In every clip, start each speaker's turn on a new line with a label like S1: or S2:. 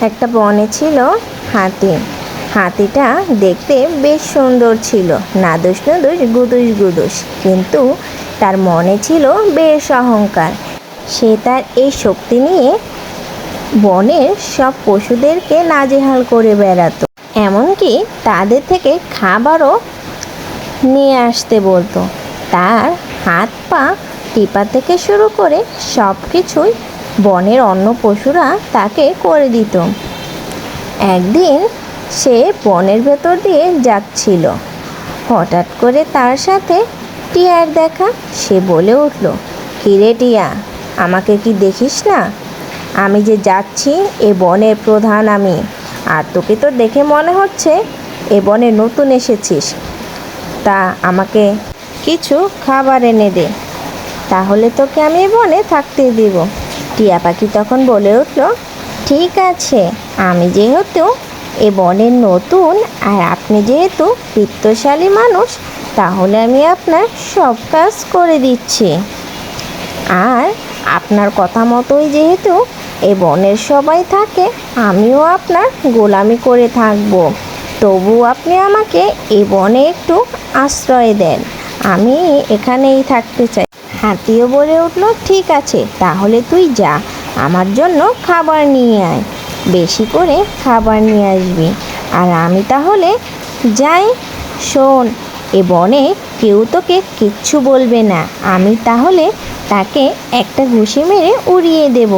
S1: একটা বনে ছিল হাতি। হাতিটা দেখতে বেশ সুন্দর ছিল। নাদুস নুদুস, গুদুস গুদুস। কিন্তু তার মনে ছিল বেশ অহংকার। সে তার এই শক্তি নিয়ে বনের সব পশুদেরকে নাজেহাল করে বেড়াতো। এমনকি তাদের থেকে খাবারও নিয়ে আসতে বলতো। তার হাত পা টিপা থেকে শুরু করে সব কিছুই বনের অন্য পশুরা তাকে করে দিত। একদিন সে বনের ভেতর দিয়ে যাচ্ছিল। হঠাৎ করে তার সাথে টিয়ার দেখা। সে বলে উঠল, কিরে টিয়া, আমাকে কি দেখিস না? আমি যে যাচ্ছি এ বনের প্রধান আমি, আর তোকে তো দেখে মনে হচ্ছে এ বনে নতুন এসেছিস। তা আমাকে কিছু খাবার এনে দে, তাহলে তোকে আমি এ বনে থাকতে দিব। টিয়া পাখি তখন বলে উঠল, ঠিক আছে, আমি যেহেতু এ বনের নতুন আর আপনি যেহেতু বিত্তশালী মানুষ, তাহলে আমি আপনার সব কাজ করে দিচ্ছি। আর আপনার কথা মতোই যেহেতু এ বনের সবাই থাকে, আমিও আপনার গোলামি করে থাকব। তবু আপনি আমাকে এ বনে একটু আশ্রয় দেন, আমি এখানেই থাকতে চাই। হাতিও বলে উঠল, ঠিক আছে, তাহলে তুই যা, আমার জন্য খাবার নিয়ে আয়, বেশি করে খাবার নিয়ে আসবি। আর আমি তাহলে যাই, শোন, এ বনে কেউ তোকে কিচ্ছু বলবে না, আমি তাহলে তাকে একটা ঘুষি মেরে উড়িয়ে দেব।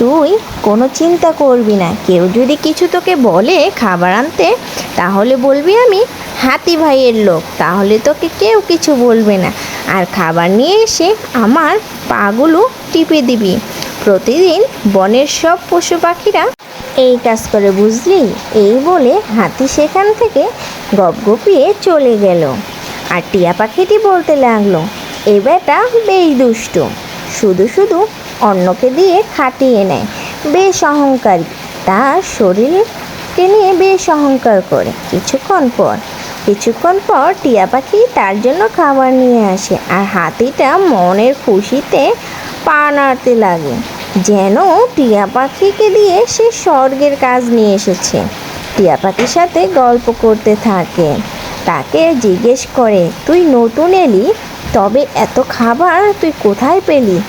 S1: তুই কোনো চিন্তা করবি না, কেউ যদি কিছু তোকে বলে খাবার আনতে, তাহলে বলবি আমি হাতি ভাইয়ের লোক, তাহলে তোকে কেউ কিছু বলবে না। আর খাবার নিয়ে এসে আমার পাগুলো টিপে দিবি। প্রতিদিন বনের সব পশু পাখিরা এই কাজ করে বুঝলি? এই বলে হাতি সেখান থেকে গপগপিয়ে চলে গেল। আর টিয়া পাখিটি বলতে লাগল, এ বেটা বেশ দুষ্ট। শুধু শুধু অন্যকে দিয়ে খাটিয়ে নেয় বেশ অহংকারী। তার শরীরকে নিয়ে বেশ অহংকার করে। কিছুক্ষণ পর কিছুক্ষণ পর টিয়া পাখি তার জন্য খাবার নিয়ে আসে আর হাতিটা মনের খুশিতে পা নাড়তে লাগে। যেন টিয়া পাখিকে দিয়ে সে স্বর্গের কাজ নিয়ে এসেছে। টিয়া পাখির সাথে গল্প করতে থাকে। তাকে জিজ্ঞেস করে, তুই নতুন এলি? তবে এত খাবার তুই কোথায় পেলি?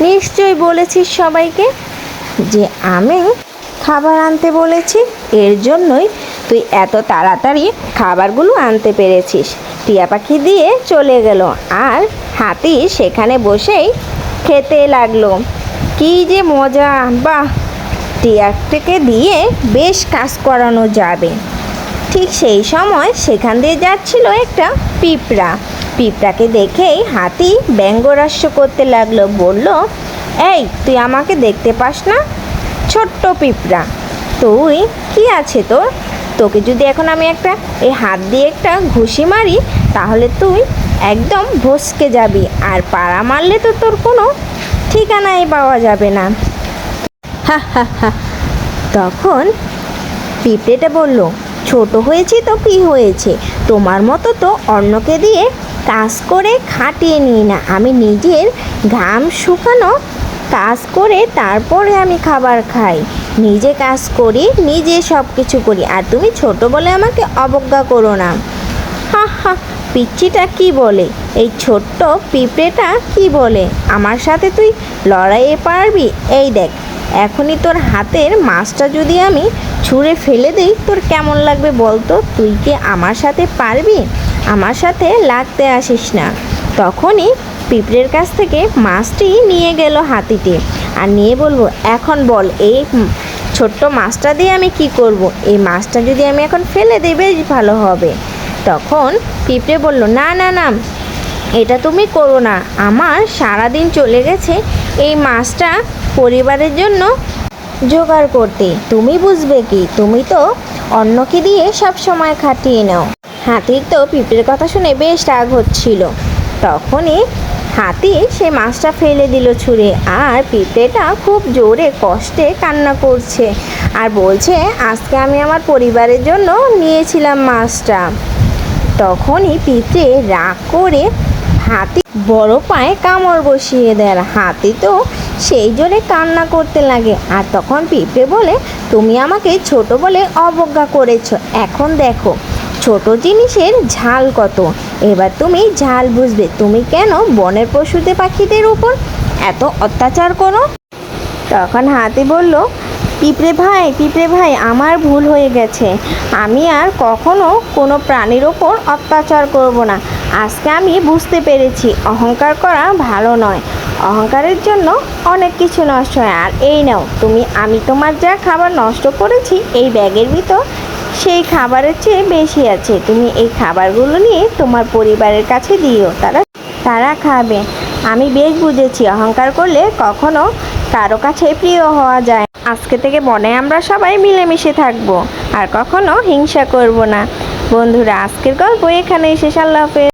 S1: নিশ্চয়ই বলেছিস সবাইকে যে, আমি খাবার আনতে বলেছি। এর জন্যই তুই এত তাড়াতাড়ি খাবারগুলো আনতে পেরেছিস। টিয়া পাখি দিয়ে চলে গেল আর হাতি সেখানে বসেই খেতে লাগল। কি যে মজা, বাহ! টিয়াটাকে দিয়ে বেশ কাজ করানো যাবে। ঠিক সেই সময় সেখান দিয়ে যাচ্ছিল একটা পিঁপড়া। পিঁপড়াকে দেখেই হাতি ব্যঙ্গরাস্য করতে লাগল, বলল, এই, তুই আমাকে দেখতে পাস না? ছোট্ট পিঁপড়া, তুই কি আছে তোর? তোকে যদি এখন আমি একটা, এই হাত দিয়ে একটা ঘুষি মারি, তাহলে তুই একদম ভসকে যাবি। আর পাড়া মারলে তো তোর কোনো ঠিকানাই পাওয়া যাবে না। তখন পিঁপড়েটা বলল, ছোট হয়েছি তো কি হয়েছে? তোমার মতো তো অন্যকে দিয়ে কাজ করে খাটিয়ে নিই না। আমি নিজের ঘাম শুকানো কাজ করে তারপরে আমি খাবার খাই। নিজে কাজ করি, নিজে সব কিছু করি। আর তুমি ছোট বলে আমাকে অবজ্ঞা করো না। হা হা, পিচ্চিটা কি বলে? এই ছোট্ট পিঁপড়েটা কি বলে? আমার সাথে তুই লড়াইয়ে পারবি? এই দেখ, এখনই তোর হাতের মাছটা যদি আমি ছুঁড়ে ফেলে দিই, তোর কেমন লাগবে বলতো? তুই কি আমার সাথে পারবি? আমার সাথে লাগতে আসিস না। তখনই পিঁপড়ের কাছ থেকে মাছটি নিয়ে গেল হাতিটি। আর নিয়ে বলব, এখন বল, এই ছোট্ট মাছটা দিয়ে আমি কি করব? এই মাছটা যদি আমি এখন ফেলে দিই, বেশ ভালো হবে। তখন পিঁপড়ে বলল, না না না, এটা তুমি করো না। আমার সারাদিন চলে গেছে এই মাছটা পরিবারের জন্য জোগাড় করতে। তুমি বুঝবে কি, তুমি তো অন্যকে দিয়ে সব সময় খাটিয়ে নাও। হাতির তো পিঁপড়ের কথা শুনে বেশ রাগ হচ্ছিল। তখনই হাতি সে মাছটা ফেলে দিল ছুঁড়ে, আর পিঁপড়েটা খুব জোরে কষ্টে কান্না করছে। আর বলছে, আজকে আমি আমার পরিবারের জন্য নিয়েছিলাম মাছটা। তখনই পিঁপড়ে রাগ করে হাতি বড় পায়ে কামড় বসিয়ে দেয়। হাতি তো সেই জোরে কান্না করতে লাগে। আর তখন পিঁপড়ে বলে, তুমি আমাকে ছোট বলে অবজ্ঞা করেছ। এখন দেখো, ছোট জিনিসের ঝাল কত। এবার তুমি ঝাল বুঝবে, তুমি কেন বনের পশুতে পাখিদের উপর এত অত্যাচার করো? তখন হাতি বলল, পিঁপড়ে ভাই পিঁপড়ে ভাই, আমার ভুল হয়ে গেছে। আমি আর কখনো কোনো প্রাণীর ওপর অত্যাচার করব না। আজকে আমি বুঝতে পেরেছি, অহংকার করা ভালো নয়। অহংকারের জন্য অনেক কিছু নষ্ট হয়। আর এই নাও, তুমি, আমি তোমার যা খাবার নষ্ট করেছি, এই ব্যাগের ভিতর সেই খাবারের চেয়ে বেশি আছে। তুমি এই খাবারগুলো নিয়ে তোমার পরিবারের কাছে দিও। তারা তারা খাবে। আমি বেশ বুঝেছি, অহংকার করলে কখনো কারও কাছে প্রিয় হওয়া যায় আজকে থেকে বনে আমরা সবাই মিলেমিশে থাকব, আর কখনো হিংসা করব না। বন্ধুরা, আজকের গল্প এখানেই শেষ। আল্লাহ হাফেজ।